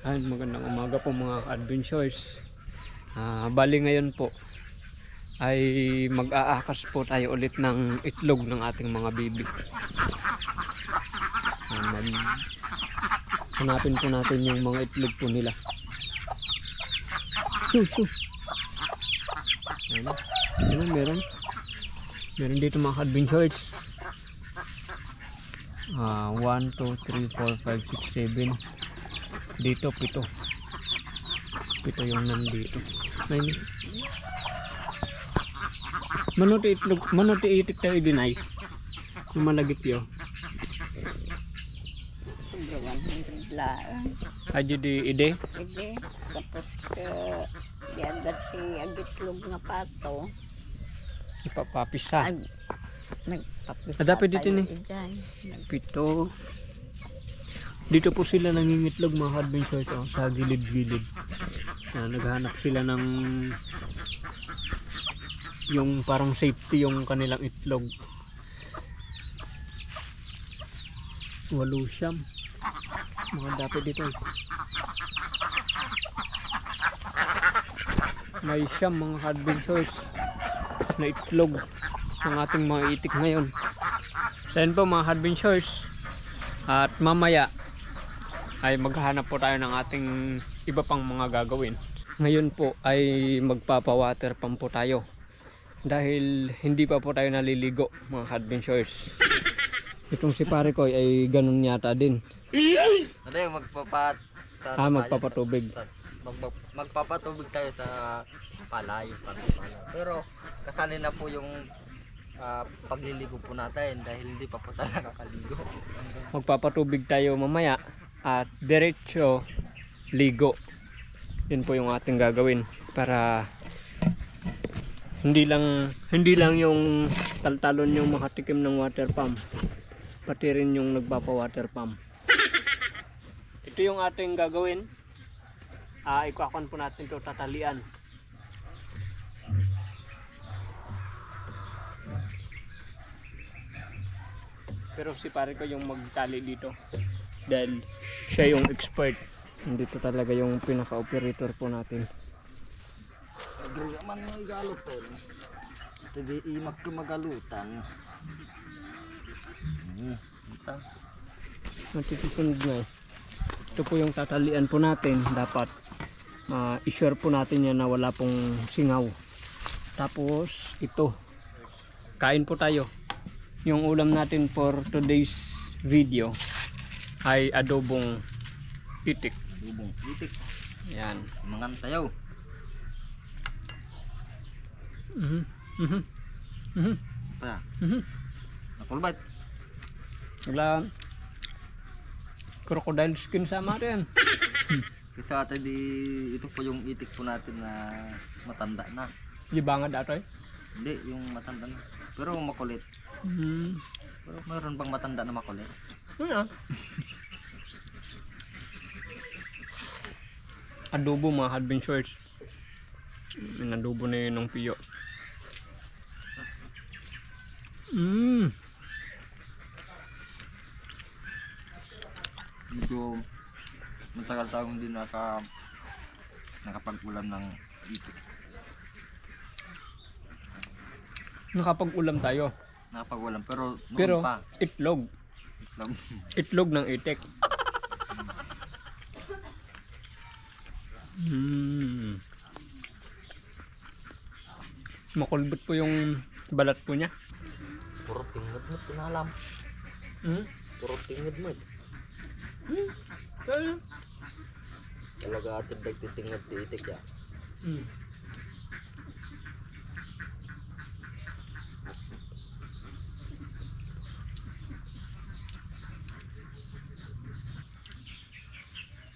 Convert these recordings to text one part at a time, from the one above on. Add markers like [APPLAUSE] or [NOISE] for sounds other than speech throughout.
Ayun, magandang umaga po mga adventures. Ah, bali ngayon po ay mag-aakas po tayo ulit ng itlog ng ating mga. Ah, mag- hanapin po natin yung mga itlog po nila. Shoo, shoo. Ayun, ayun, meron. Meron dito mga adventures. Ah, 1, 2, 3, 4, 5, 6, 7. Dito, pito. Pito yung nandito. May Manuti itlog, manuti itik tayo dinay. Yung 100 lang. Aji di ide. Sige. Tapos ka, di agad si agitlog nga pato. Ipapapisa. Nagpapisa Ah, dapat dito ni. iday. Pito. Dito po sila nangingitlog mga adventures oh, sa gilid-gilid. Ah, naghanap sila ng yung parang safety yung kanilang itlog. Walo siyam. Mga dapat dito. May siyam mga adventures na itlog ng ating mga itik ngayon. Yun po mga adventures. At mamaya ay maghahanap po tayo ng ating iba pang mga gagawin. Ngayon po ay magpapa-water pump po tayo. Dahil hindi pa po tayo naliligo mga adventures. Itong si pare ko ay ganun yata din. Ano magpapat... Ah, magpapatubig. Sa, mag, mag, magpapatubig tayo sa palay, para palay. Pero kasali na po yung ah, pagliligo po natin dahil hindi pa po tayo [LAUGHS] nakakaligo. Magpapatubig tayo mamaya at diretso ligo. Yun po yung ating gagawin para hindi lang hindi lang yung taltalon yung makatikim ng water pump pati rin yung nagpapa-water pump. Ito yung ating gagawin. Ah, ikakon po natin to tatalian. Pero si pare ko yung magtali dito. Dahil siya yung expert. Dito talaga yung pinaka-operator po natin. Agree naman ng galutin. Hindi imak ko magalutan. Hmm. Ito. Natitisunod nga eh. Ito po yung tatalian po natin. Dapat ma-sure po natin yan na wala pong singaw. Tapos ito. Kain po tayo. Yung ulam natin for today's video ay adobong itik. Bubong itik. Yan. Mangan tayo. Mhm. Mhm. Mhm. Pa. Mhm. Nakulbat. Wala crocodile skin sama rin. Kasi ate di ito po yung itik po natin na matanda na. Di ba nga datoy? Hindi, yung matanda na. Pero makulit. Hmm. Pero mayroon bang matanda na makulit? Ano? Adobo mga adventures. Yung adobo na yun ng piyo. Mmm. Medyo matagal tayong hindi naka nakapag-ulam ng itik. Nakapag-ulam tayo. Nakapag-ulam pero noon Pero pa. itlog. Lang. Itlog ng itik. Mmm. Makulbot po yung balat po niya. Puro tingad mo, tinalam. Hmm? Puro tingad mo. Kaya. Talaga atin nagtitingad ti itik ya. Hmm.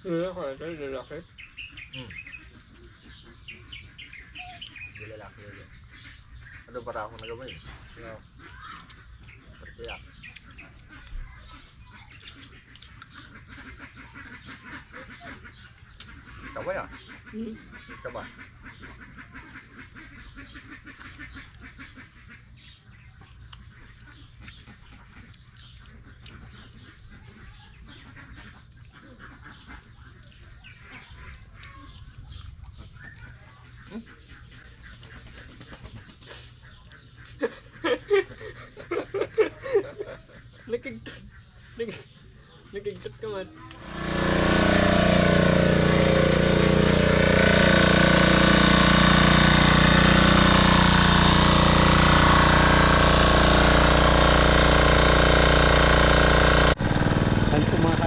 Lalaki, tayo lalaki. Hmm. Hindi lalaki yun. Ano para ako nagawin? No. Pertiyak. Ikaw ba yan? Hmm. Ikaw ba? Ingat. Yan po mga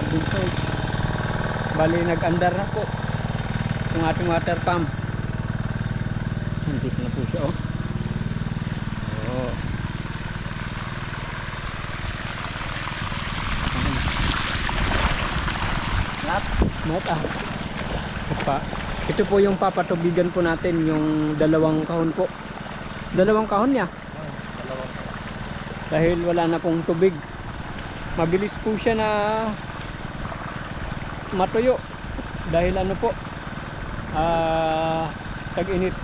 kadultos. Bali nag-andar na po yung ating water pump. Hindi na po siya oh. Oh. Nat, Not ah. Pa. Ito po yung papatubigan po natin yung dalawang kahon po. Dalawang kahon niya dahil wala na pong tubig. Mabilis po siya na matuyo dahil ano po ah tag-init.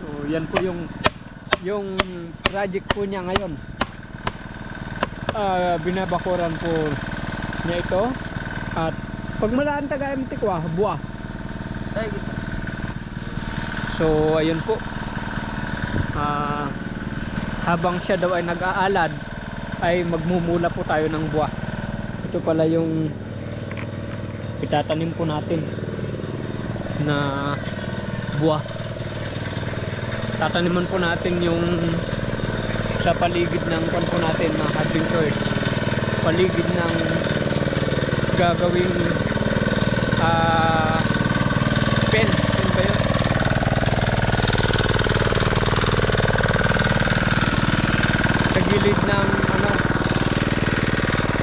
So yan po yung yung project po niya ngayon. Ah, binabakuran po niya ito at pag malaan taga Tikwa, buwa. Ay, gito. So ayun po. Ah, habang siya daw ay nag-aalad ay magmumula po tayo ng buwa. Ito pala yung itatanim po natin na buwa. Tataniman po natin yung sa paligid ng kwan po natin mga adventures. Paligid ng gagawing ah pen. Pen ba yun? sa gilid ng ano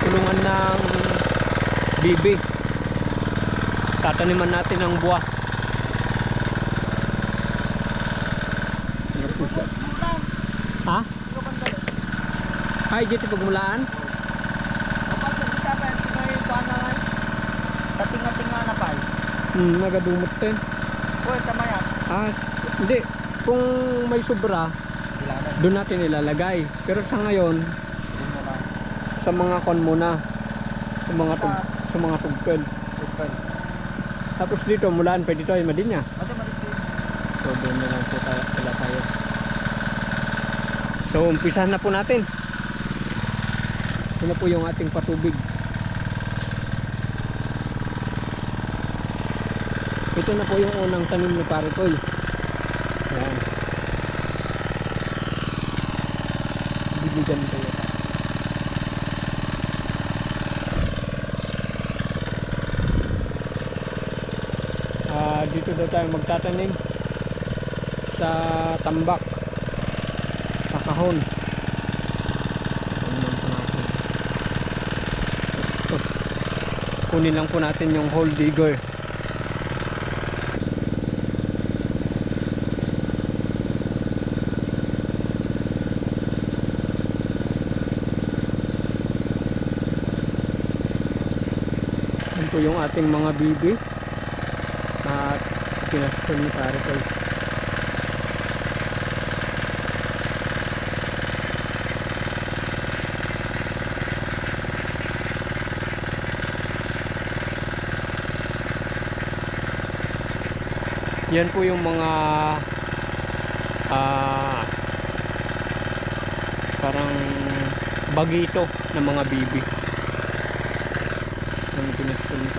kulungan ng bibi tataniman natin ang buwa ano po siya ha? ay dito pagmulaan. Tatinga-tinga na pa. hmm, nagadumot din Uy, tama yan. ah hindi kung may sobra doon natin ilalagay pero sa ngayon sa mga kon muna sa mga tug sa mga Open. tapos dito mulaan dito ay madinya Ate, maligpit. So doon na lang po tayo, tayo. So umpisahan na po natin. Ito na po yung ating patubig. Ito na po yung unang tanim ni Pare Koy. Ayan. Bibigan ko yun. Ah, dito daw tayo magtatanim sa tambak kahon kunin lang po natin yung hole digger. Po yung ating mga bibi. At pinastol ni Pare Yan po yung mga ah parang bagito ng mga bibi. Yung pinastol ni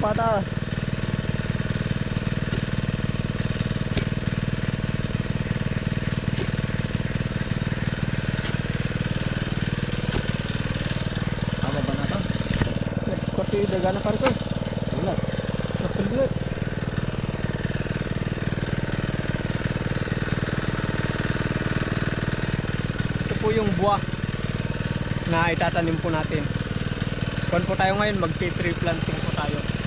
pata. Tama ba na to? ito yung dagana pare ko. Wala. Napilit. Ito po yung buwa na itatanim po natin. Kuan po tayo ngayon, mag-tree planting po tayo.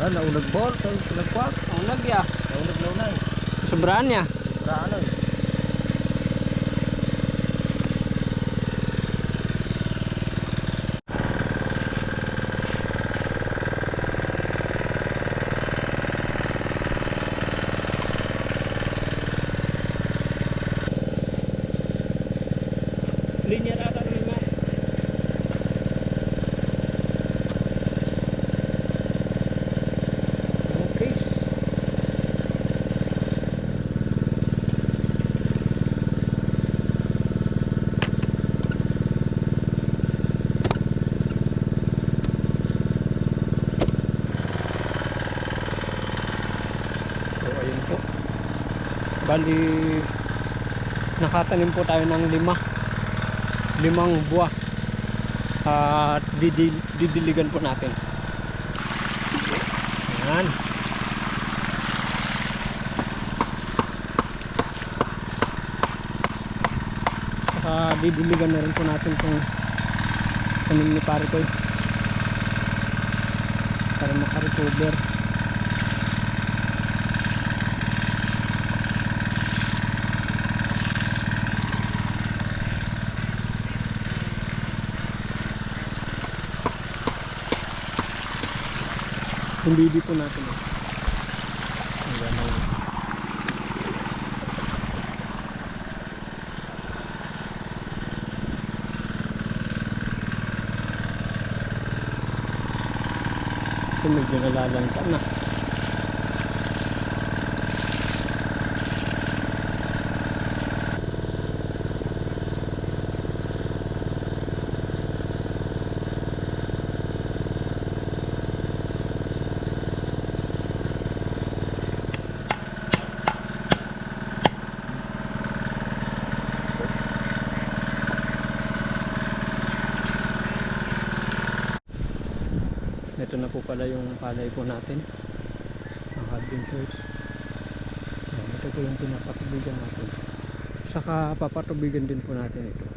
Ah, naunag ball, tayo nagkwak. Ang nagya, Naunag launay. sobraan niya. Sa ano Bali nakatanim po tayo ng lima. Limang buwa. At didil, didiligan po natin. Yan saka didiligan na rin po natin kung tanim ni pare ko para makarecover hindi di po natin na yun. Ito medyo nalalanta na. Ito na po pala yung palay po natin. Ang adventures. Ayan, ito po yung pinapatubigan natin. Saka papatubigan din po natin ito.